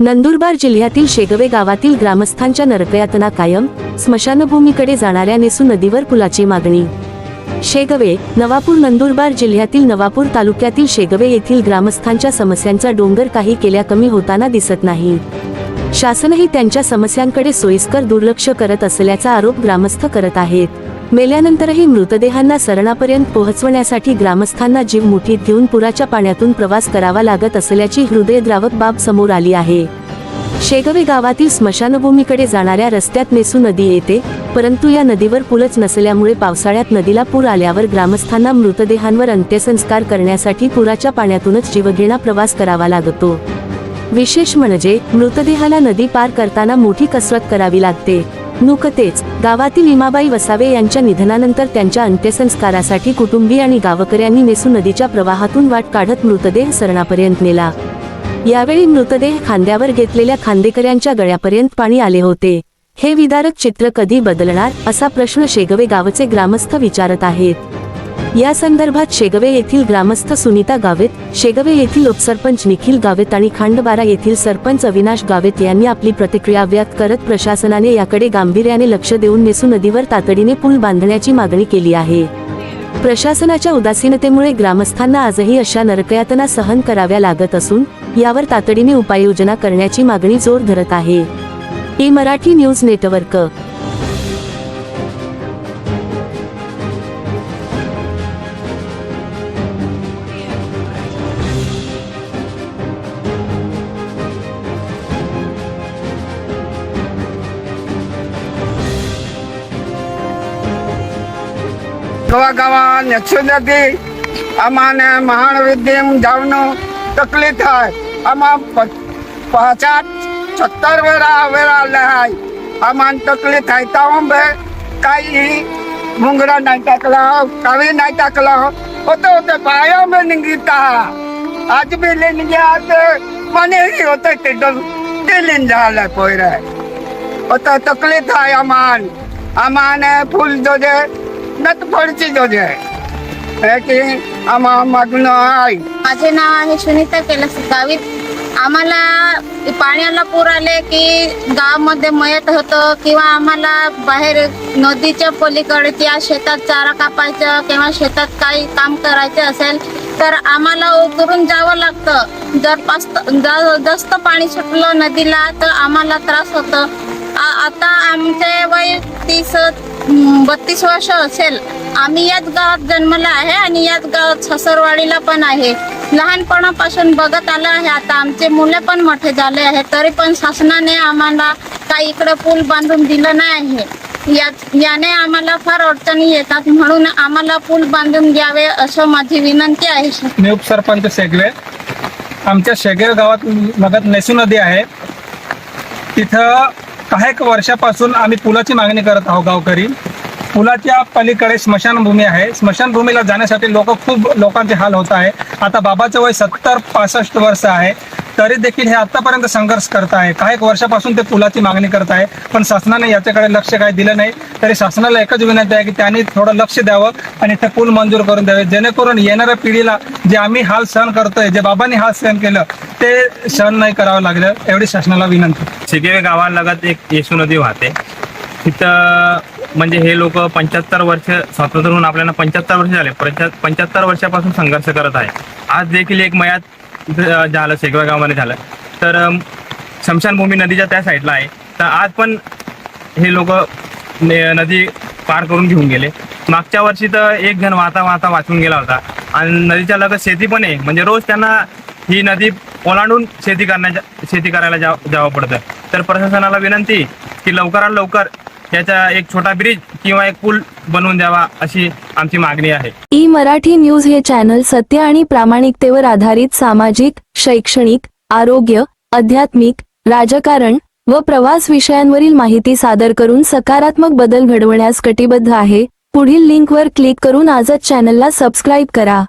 नंदुरबार जिल्ह्यातील शेगवे गावातील ग्रामस्थांच्या नरकयातना कायम स्मशानभूमीकडे जाणाऱ्या नेसू नदीवर पुलाची मागणी. शेगवे नवापूर नंदुरबार जिल्ह्यातील नवापूर तालुक्यातील शेगवे येथील ग्रामस्थांच्या समस्यांचा डोंगर काही केल्या कमी होताना दिसत नाही. शासनही त्यांच्या समस्यांकडे सोयीस्कर दुर्लक्ष करत असल्याचा आरोप ग्रामस्थ करत आहेत. मेल्यानंतरही मृतदेहांना सरणापर्यंत पोहोचवण्यासाठी ग्रामस्थांना जीव मुठीत घेऊन पुराच्या पाण्यातून प्रवास करावा लागत असल्याची हृदयद्रावक बाब समोर आली आहे. शेगवे गावातील स्मशानभूमीकडे जाणाऱ्या रस्त्यात मेसू नदी येते परंतु या नदीवर पुलच नसल्यामुळे पावसाळ्यात नदीला पूर आल्यावर ग्रामस्थांना मृतदेहांवर अंत्यसंस्कार करण्यासाठी पुराच्या पाण्यातूनच जीवघेणा प्रवास करावा लागतो. विशेष म्हणजे मृतदेहाला नदी पार करताना मोठी कसरत करावी लागते. नुकतेच गावातील इमाबाई वसावे यांच्या निधनानंतर त्यांच्या अंत्यसंस्कारासाठी कुटुंबीय आणि गावकऱ्यांनी नेसू नदीच्या प्रवाहातून वाट काढत मृतदेह सरणापर्यंत नेला. यावेळी मृतदेह खांद्यावर घेतलेल्या खांदेकऱ्यांच्या गळ्यापर्यंत पाणी आले होते. हे विदारक चित्र कधी बदलणार असा प्रश्न शेगवे गावचे ग्रामस्थ विचारत आहेत. या संदर्भात शेगवे येथील ग्रामस्थ सुनीता गावेत शेगवे येथील उपसरपंच निखिल गावेत आणि खांडबारा येथील सरपंच अविनाश गावेत यांनी आपली प्रतिक्रिया व्यक्त करत प्रशासनाने याकडे गांभीर्याने लक्ष देऊन नेसू नदीवर तातडीने पूल बांधण्याची मागणी केली आहे. प्रशासनाच्या उदासीनतेमुळे ग्रामस्थांना आजही अशा नरकयातना सहन कराव्या लागत असून यावर तातडीने उपाययोजना करण्याची मागणी जोर धरत आहे. ए मराठी न्यूज नेटवर्क गावागावात नदी आम्हाला महाविद्यम जावणं तकलीफ आहे आम्हा पाचात सत्तर वेळा वेळा आले आहे आम्हाला तकलीफ आहे तावं बे काही मुंगरा नाही टाकला कावी नाही टाकला होते होते पाया में निघता आज भी लेन गया ते मने ही होते ते डल ते लेन झालं पोयरा होता तकलीफ आहे आम्हाला आम्हाला फुल दोजे नत फळची दोजे है की आम्हा मागणं माझे नाव आहे सुनीता कैलास गावित. आम्हाला पाण्याला पूर आले की गावामध्ये मयत होतं किंवा आम्हाला बाहेर नदीच्या पलीकडे त्या शेतात चारा कापायचं किंवा शेतात काही काम करायचं असेल तर आम्हाला उतरून जावं लागतं. जर पास्त जा- जास्त पाणी सुटलं नदीला तर आम्हाला त्रास होतं. आता आमचे वय तीस बत्तीस वर्ष असेल. आम्ही याच गावात जन्मला आहे आणि याच गावात ससरवाडीला पण आहे. लहानपणापासून बघत आलं आहे. आता आमचे मुले पण मोठे झाले आहे. तरी पण शासनाने आम्हाला काही इकडे पूल बांधून दिलं नाही. आहे या- याने आम्हाला फार अडचणी येतात. म्हणून आम्हाला पूल बांधून द्यावे असं माझी विनंती आहे. मी उपसरपंच शेगवे. आमच्या शेगवे गावात लगत नेसू नदी आहे. तिथं काही एक वर्षापासून आम्ही पुलाची मागणी करत आहोत गावकरी. पुलाच्या पलीकडे स्मशानभूमी आहे. स्मशानभूमीला जाण्यासाठी लोक खूप लोकांचे हाल होत आहे. आता बाबाचं वय सत्तर पासष्ट वर्ष आहे. तरी देखील हे आतापर्यंत संघर्ष करत आहे. काही एक वर्षापासून ते पुलाची मागणी करत आहे. पण शासनाने याच्याकडे लक्ष काही दिलं नाही. तरी शासनाला एकच विनंती आहे की त्यांनी थोडं लक्ष द्यावं आणि ते पूल मंजूर करून द्यावे. जेणेकरून येणाऱ्या पिढीला जे आम्ही हाल सहन करतोय जे बाबांनी हाल सहन केलं ते सहन नाही करावं लागलं एवढी शासनाला विनंती. शिकेवे गावालगत एक येशू नदी वाहते. तिथं म्हणजे हे लोक पंच्याहत्तर वर्ष स्वातंत्र्य होऊन आपल्याला पंच्याहत्तर वर्ष झाले. पंच्याहत्तर वर्षापासून संघर्ष करत आहे. आज देखील एक मयात झालं शेगवा गावामध्ये झालं. तर शमशानभूमी नदीच्या त्या साईडला आहे. तर आज पण हे लोक नदी पार करून घेऊन गेले. मागच्या वर्षी तर एक जण वाहता वाहता वाचून गेला होता. आणि नदीच्या लगत शेती पण आहे. म्हणजे रोज त्यांना ही नदी ओलांडून शेती करण्याच्या शेती करायला जा जावं पडतं. तर प्रशासनाला विनंती की लवकरात लवकर त्याचा एक छोटा ब्रिज किंवा एक पूल बनवून द्यावा अशी आमची मागणी आहे. ई मराठी न्यूज हे चॅनल सत्य आणि प्रामाणिकतेवर आधारित सामाजिक शैक्षणिक आरोग्य आध्यात्मिक राजकारण व प्रवास विषयांवरील माहिती सादर करून सकारात्मक बदल घडवण्यास कटिबद्ध आहे. पुढील लिंकवर क्लिक करून आजच चॅनलला सबस्क्राईब करा.